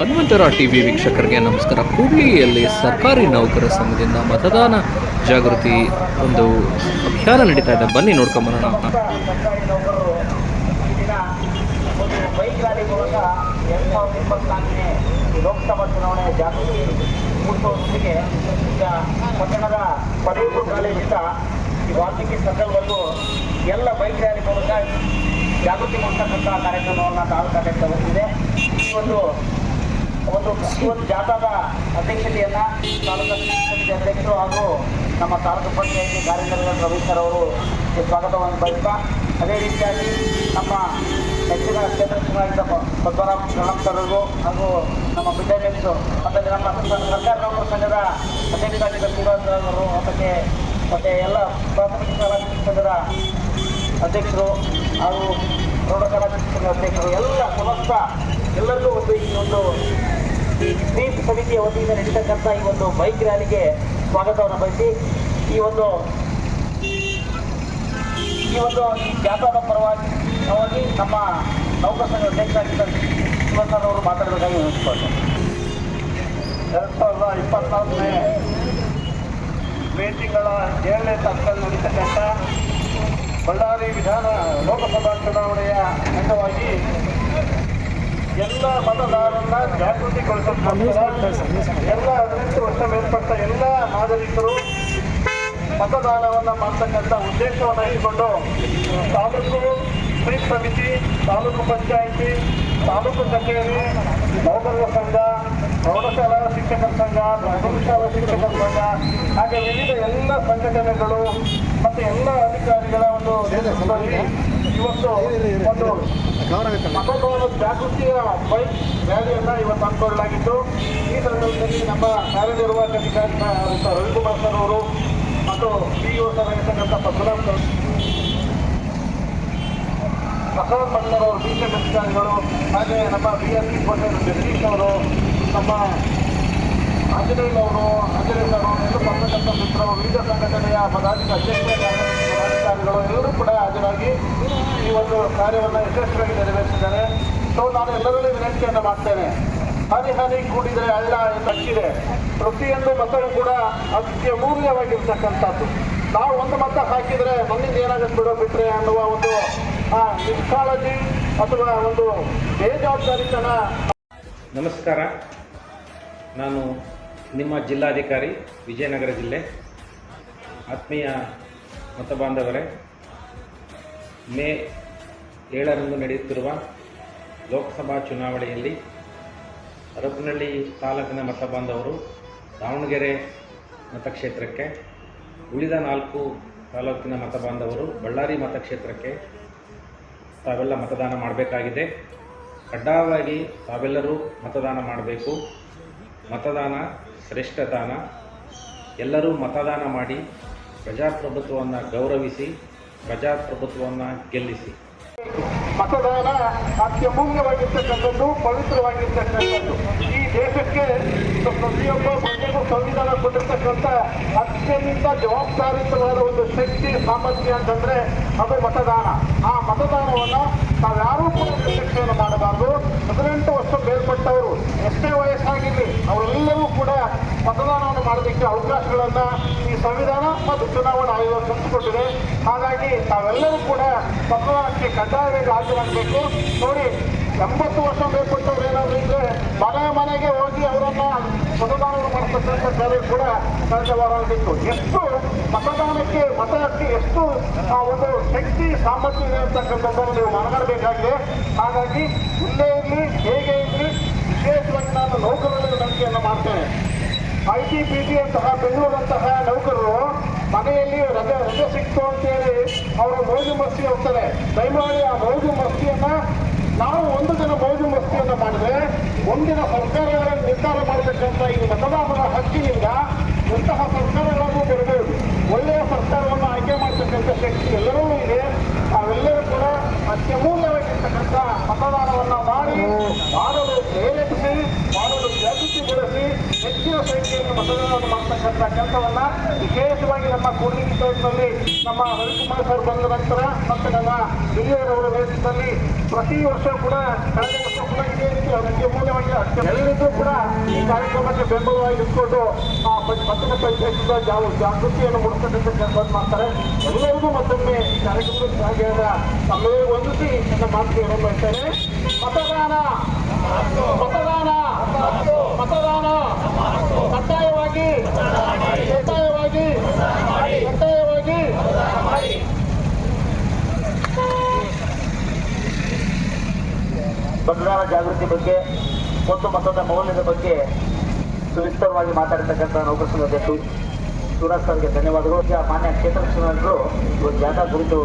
ಹನುಮಂತರ TV ವೀಕ್ಷಕರಿಗೆ ನಮಸ್ಕಾರ. ಕೂಡ್ಲಿಯಲ್ಲಿ ಸರ್ಕಾರಿ ನೌಕರ ಸಂಘದಿಂದ ಮತದಾನ ಜಾಗೃತಿ ಒಂದು ಅಭಿಯಾನ ನಡೀತಾ ಇದೆ. ಬನ್ನಿ, ನೋಡ್ಕೊಂಬರೋಣ ಲೋಕಸಭಾ ಚುನಾವಣೆ ಜಾಗೃತಿ ಮೂಡಿಸೋದೊಂದಿಗೆ ಈಗ ಪಟ್ಟಣದ ಈ ವಾಲ್ಮೀಕಿ ಎಲ್ಲ ಬೈಕ್ ರ್ಯಾಲಿ ಮೂಲಕ ಜಾಗೃತಿ ಮೂಡಿಸತಕ್ಕಂಥ ಕಾರ್ಯಕ್ರಮವನ್ನು ತಾಲೂಕಾಡಳಿತ ಹೊಂದಿದೆ ಈ ಒಂದು ಒಂದು ಒಂದು ಜಾಥಾದ ಅಧ್ಯಕ್ಷತೆಯನ್ನ ತಾಲೂಕು ಸಮಿತಿ ಅಧ್ಯಕ್ಷರು ಹಾಗೂ ನಮ್ಮ ತಾಲೂಕು ಪಂಚಾಯತಿ ಕಾರ್ಯನಿರ್ವಹಣ ರವಿ ಸರ್ ಅವರು ಸ್ವಾಗತವನ್ನು ಬಯಸ್ತಾ, ಅದೇ ರೀತಿಯಾಗಿ ನಮ್ಮ ಹೆಚ್ಚಿನ ಕ್ಷೇತ್ರ ಚುನಾಯಿತ ಪ್ರಣಬ್ ಸರ್ಗೂ ಹಾಗೂ ನಮ್ಮ ವಿದ್ಯಾಭ್ಯಾಸ ಮತ್ತು ನಮ್ಮ ಸರ್ಕಾರ ನೌಕರ ಸಂಘದ ಅಧ್ಯಕ್ಷರಾಗಿದ್ದ ಅವರು ಮತ್ತೆ ಮತ್ತು ಎಲ್ಲ ಪ್ರಾಥಮಿಕ ಶಾಲಾ ಸಂಘದ ಅಧ್ಯಕ್ಷರು ಹಾಗೂ ಪ್ರೌಢಶಾಲಾ ಅಧ್ಯಕ್ಷರು, ಎಲ್ಲ ಸಮಸ್ತ ಎಲ್ಲರಿಗೂ ಒಂದು ಈ ಒಂದು ಈ ಸ್ವೀಪ್ ಸಮಿತಿಯ ವತಿಯಿಂದ ನಡೀತಕ್ಕಂಥ ಈ ಒಂದು ಬೈಕ್ ರ್ಯಾಲಿಗೆ ಸ್ವಾಗತವನ್ನು ಬಯಸಿ ಈ ಒಂದು ಈ ಒಂದು ಈ ಜಾಥಾದ ಪರವಾಗಿ ಪರವಾಗಿ ನಮ್ಮ ನೌಕರ ಸಂಘ ಅಧ್ಯಕ್ಷರಾಗಿದ್ದ ಶಿವಸರ್ ಅವರು ಮಾತಾಡಬೇಕಾಗಿ ವಿನಿಸ್ಕೊಳ್ತಾರೆ ಎರಡು ಸಾವಿರದ ಇಪ್ಪತ್ನಾಲ್ಕನೇ ಮೇ ತಿಂಗಳ ಏಳನೇ ತಾರೀಕಲ್ಲಿ ನಡೀತಕ್ಕಂಥ ಬಳ್ಳಾರಿ ವಿಧಾನ ಲೋಕಸಭಾ ಚುನಾವಣೆಯ ಅಂಗವಾಗಿ ಎಲ್ಲ ಮತದಾರರನ್ನ ಜಾಗೃತಿಗೊಳಿಸೋದಕ್ಕೋಸ್ಕರ ಎಲ್ಲ ಹದಿನೆಂಟು ವರ್ಷ ಮೇಲ್ಪಟ್ಟ ಎಲ್ಲ ನಾಗರಿಕರು ಮತದಾನವನ್ನು ಮಾಡ್ತಕ್ಕಂಥ ಉದ್ದೇಶವನ್ನು ಇಟ್ಟುಕೊಂಡು ತಾಲೂಕು ಸ್ವೀಪ್ ಸಮಿತಿ ತಾಲೂಕು ಪಂಚಾಯಿತಿ ತಾಲೂಕು ಕಚೇರಿ ನೌಕರರ ಸಂಘ ಪ್ರೌಢಶಾಲಾ ಶಿಕ್ಷಕರ ಸಂಘ ಪ್ರೌಢಶಾಲಾ ಶಾಲಾ ಶಿಕ್ಷಕರ ಸಂಘ ಹಾಗೆ ವಿವಿಧ ಎಲ್ಲ ಸಂಘಟನೆಗಳು ಮತ್ತು ಎಲ್ಲ ಅಧಿಕಾರಿಗಳ ಒಂದು ಇವತ್ತು ಒಂದು ಮತದಾನ ಜಾಗೃತಿಯ ಬೈಕ್ ರ್ಯಾಲಿಯನ್ನ ಇವತ್ತು ಹಮ್ಮಿಕೊಳ್ಳಲಾಗಿತ್ತು ಈ ಸಂದರ್ಭದಲ್ಲಿ ನಮ್ಮ ಕಾರ್ಯನಿರ್ವಾಹಕ ಅಧಿಕಾರಿ ರವಿಕುಮಾರ್ ಸರ್ ಅವರು ಮತ್ತು ಸಿಇಒ ಸರ್ ಆಗಿರ್ತಕ್ಕಂಥ ಪದ್ಮನಾಭ್ ಸರ್ ಪ್ರಸಾದ್ ಮಂಡಲ್ ಅವರು ಬಿಜೆಪಿ ಸಿ ಅಧಿಕಾರಿಗಳು ಹಾಗೆ ನಮ್ಮ ಬಿ ಎಸ್ ಪಿ ಕೋಟೆಯ ಜಗದೀಶ್ ಅವರು ನಮ್ಮ ಆಂಜನೇಯ ಅವರು ಆಂಜನೇಯ ಅವರು ಬರ್ತಕ್ಕಂಥ ಮಿತ್ರರು ವಿವಿಧ ಸಂಘಟನೆಯ ಪದಾಧಿಕ ಅಧ್ಯಕ್ಷ ಪದಾಧಿಕಾರಿಗಳು ಎಲ್ಲರೂ ಕೂಡ ಹಾಜರಾಗಿ ಈ ಒಂದು ಕಾರ್ಯವನ್ನು ಯಶಸ್ವಿಯಾಗಿ ನೆರವೇರಿಸಿದ್ದಾರೆ. ಸೊ ನಾನು ಎಲ್ಲರಲ್ಲೂ ವಿನಂತಿಯನ್ನು ಮಾಡ್ತೇನೆ. ಹನಿ ಹನಿ ಕೂಡಿದರೆ ಅಲ್ಲ ಹಕ್ಕಿದೆ ಪ್ರತಿಯೊಂದು ಮತವು ಕೂಡ ಅದಕ್ಕೆ ಮೂಲ್ಯವಾಗಿರ್ತಕ್ಕಂಥದ್ದು ನಾವು ಒಂದು ಮತ ಹಾಕಿದರೆ ನನ್ನಿಂದ ಏನಾಗುತ್ತೆ ಬಿಡೋ ಬಿಟ್ರೆ ಅನ್ನುವ ಒಂದು ಆ, ನಿಷ್ಕಾಳಜಿ ಅಥವಾ ಒಂದು ಬೇಜವಾಬ್ದಾರಿತನ. ನಮಸ್ಕಾರ. ನಾನು ನಿಮ್ಮ ಜಿಲ್ಲಾಧಿಕಾರಿ ವಿಜಯನಗರ ಜಿಲ್ಲೆ. ಆತ್ಮೀಯ ಮತಬಾಂಧವರೇ, ಮೇ ಏಳರಂದು ನಡೆಯುತ್ತಿರುವ ಲೋಕಸಭಾ ಚುನಾವಣೆಯಲ್ಲಿ ಅರಪನಹಳ್ಳಿ ತಾಲೂಕಿನ ಮತಬಾಂಧವರು ದಾವಣಗೆರೆ ಮತಕ್ಷೇತ್ರಕ್ಕೆ, ಉಳಿದ ನಾಲ್ಕು ತಾಲೂಕಿನ ಮತಬಾಂಧವರು ಬಳ್ಳಾರಿ ಮತಕ್ಷೇತ್ರಕ್ಕೆ ತಾವೆಲ್ಲ ಮತದಾನ ಮಾಡಬೇಕಾಗಿದೆ. ಕಡ್ಡಾಯವಾಗಿ ತಾವೆಲ್ಲರೂ ಮತದಾನ ಮಾಡಬೇಕು. ಮತದಾನ ಶ್ರೇಷ್ಠ ದಾನ. ಎಲ್ಲರೂ ಮತದಾನ ಮಾಡಿ ಪ್ರಜಾಪ್ರಭುತ್ವವನ್ನು ಗೌರವಿಸಿ, ಪ್ರಜಾಪ್ರಭುತ್ವವನ್ನು ಗೆಲ್ಲಿಸಿ. ಮತದಾನ ಅತ್ಯಮೂಲ್ಯವಾಗಿರ್ತಕ್ಕಂಥದ್ದು ಪವಿತ್ರವಾಗಿರ್ತಕ್ಕಂಥದ್ದು. ಈ ದೇಶಕ್ಕೆ ಪ್ರತಿಯೊಬ್ಬ ಪ್ರಜೆಗೂ ಸಂವಿಧಾನ ಕೊಟ್ಟಿರ್ತಕ್ಕಂಥ ಅತ್ಯಂತ ಜವಾಬ್ದಾರಿತವಾದ ಒಂದು ಶಕ್ತಿ, ಸಾಮರ್ಥ್ಯ ಅಂತಂದ್ರೆ ಅದು ಮತದಾನ. ಆ ಮತದಾನವನ್ನು ನಾವ್ಯಾರೂ ಕೂಡ ನಿರ್ಲಕ್ಷ್ಯವನ್ನು ಮಾಡಬಾರ್ದು. ಹದಿನೆಂಟು ವರ್ಷ ಮೇಲ್ಪಟ್ಟವರು ಎಷ್ಟೇ ಮತದಾನವನ್ನು ಮಾಡೋದಕ್ಕೆ ಅವಕಾಶಗಳನ್ನು ಈ ಸಂವಿಧಾನ ಮತ್ತು ಚುನಾವಣಾ ಆಯೋಗ ಕಲ್ಪಿಸಿಕೊಟ್ಟಿದೆ. ಹಾಗಾಗಿ ತಾವೆಲ್ಲರೂ ಕೂಡ ಮತದಾನಕ್ಕೆ ಕಡ್ಡಾಯವಾಗಿ ಹಾಜರಾಗಬೇಕು ನೋಡಿ, ಎಂಬತ್ತು ವರ್ಷ ಮೇಲ್ಪಟ್ಟವ್ರು ಏನಾದರೂ ಇದ್ರೆ ಮನೆ ಮನೆಗೆ ಹೋಗಿ ಅವರನ್ನು ಮತದಾನವನ್ನು ಮಾಡತಕ್ಕಂಥ ಕಾರ್ಯ ಕೂಡ ಕಳೆದ ಆಗಿತ್ತು. ಎಷ್ಟು ಮತದಾನಕ್ಕೆ ಮತಕ್ಕೆ ಎಷ್ಟು, ಆ, ಒಂದು ಶಕ್ತಿ, ಸಾಮರ್ಥ್ಯ ಇದೆ ಅಂತಕ್ಕಂಥದ್ದನ್ನು ನೀವು ಮನಗಡಬೇಕಾಗಿದೆ. ಹಾಗಾಗಿ ಇಲ್ಲೇ ಇರಲಿ, ಹೇಗೆ ಇರಲಿ, ವಿಶೇಷವಾಗಿ ನಾನು ನೌಕರರ ನಂಬಿಕೆಯನ್ನು ಮಾಡ್ತೇನೆ. ಐ ಟಿ ಪಿ ಟಿ ಅಂತಹ ಬೆಂಗಳೂರಂತಹ ನೌಕರರು ಮನೆಯಲ್ಲಿ ರಜೆ ರಜೆ ಸಿಕ್ತು ಅಂತೇಳಿ ಅವರು ಮೌಜು ಮಸ್ತಿ ಹೋಗ್ತಾರೆ ದಯಮಾಡಿ ಆ ಮೌಜು ಮಸ್ತಿಯನ್ನ ನಾವು ಒಂದು ದಿನ ಮೌಜು ಮಸ್ತಿಯನ್ನು ಮಾಡಿದ್ರೆ ಒಂದಿನ ಸರ್ಕಾರಗಳ ನಿರ್ಧಾರ ಮಾಡತಕ್ಕಂಥ ಈ ಮತದಾನದ ಹಕ್ಕಿನಿಂದ ಇಂತಹ ಸರ್ಕಾರಗಳನ್ನು ಬರಬಹುದು ಒಳ್ಳೆಯ ಸರ್ಕಾರವನ್ನು ಆಯ್ಕೆ ಮಾಡತಕ್ಕಂಥ ಶಕ್ತಿ ಎಲ್ಲರೂ ಇದೆ. ಅವೆಲ್ಲರೂ ಕೂಡ ಅತ್ಯಮೂಲ್ಯವಾಗಿರ್ತಕ್ಕಂಥ ಮತದಾನವನ್ನು ಮಾಡಿ ಮಾಡಲು ಪ್ರೇರೇಪಿಸಿ ಮಾಡಲು ಬೆಳೆಸಿ, ಹೆಚ್ಚಿನ ಸಂಖ್ಯೆಯಲ್ಲಿ ಮತದಾನವನ್ನು ಮಾಡ್ತಕ್ಕಂಥ ಕೆಲಸವನ್ನ ವಿಶೇಷವಾಗಿ ನಮ್ಮ ಕೂಡ್ಲಿಗಿ ಕ್ಷೇತ್ರದಲ್ಲಿ ನಮ್ಮ ರವಿಕುಮಾರ್ ಸರ್ ಬಂದ ನಂತರ ಮತ್ತು ನಮ್ಮ ಹಿರಿಯರವರ ನೇತೃತ್ವದಲ್ಲಿ ಪ್ರತಿ ವರ್ಷ ಕೂಡ ಕಳೆದ ವರ್ಷ ಕೂಡ ಇದೇ ರೀತಿ ಅದಕ್ಕೆ ಮೂಲವಾಗಿ ಎಲ್ಲರಿಗೂ ಕೂಡ ಈ ಕಾರ್ಯಕ್ರಮಕ್ಕೆ ಬೆಂಬಲವಾಗಿ ಇಟ್ಕೊಂಡು ಆ ಪ- ಪಟ್ಟಣ ಪಂಚಾಯತ್ ಜಾವ ಜಾಗೃತಿಯನ್ನು ಮೂಡಿಸ್ತಕ್ಕಂಥ ಕೆಲಸವನ್ನು ಮಾಡ್ತಾರೆ. ಎಲ್ಲರಿಗೂ ಮತ್ತೊಮ್ಮೆ ಕಾರ್ಯಕ್ರಮದ ಭಾಗಿಯಾದ ತಮ್ಮೇ ಹೊಂದಿಸಿ ನನ್ನ ಮಾತಿಗೆ ವಿಳಂಬಿಸ್ತೇನೆ ಮತದಾನ. ಮತದಾನ. ಮತದಾನ. ಕಡ್ಡಾಯವಾಗಿ. ಕಡ್ಡಾಯವಾಗಿ. ಕಡ್ಡಾಯವಾಗಿ. ಮತದಾನ ಜಾಗೃತಿ ಬಗ್ಗೆ ಮತ್ತು ಮತದ ಮೌಲ್ಯದ ಬಗ್ಗೆ ಸುವಿಸ್ತರವಾಗಿ ಮಾತಾಡ್ತಕ್ಕಂಥ ನೌಕರ ಸಂಘ ಅಧ್ಯಕ್ಷರು ಶಿವರಾಜ್ ಸರ್ಗೆ ಧನ್ಯವಾದಗಳು. ಮಾನ್ಯ ಕ್ಷೇತ್ರ ಚುನಾವಣೆಗಳು ಇವತ್ತು ಜಾಥಾ ಕುರಿತು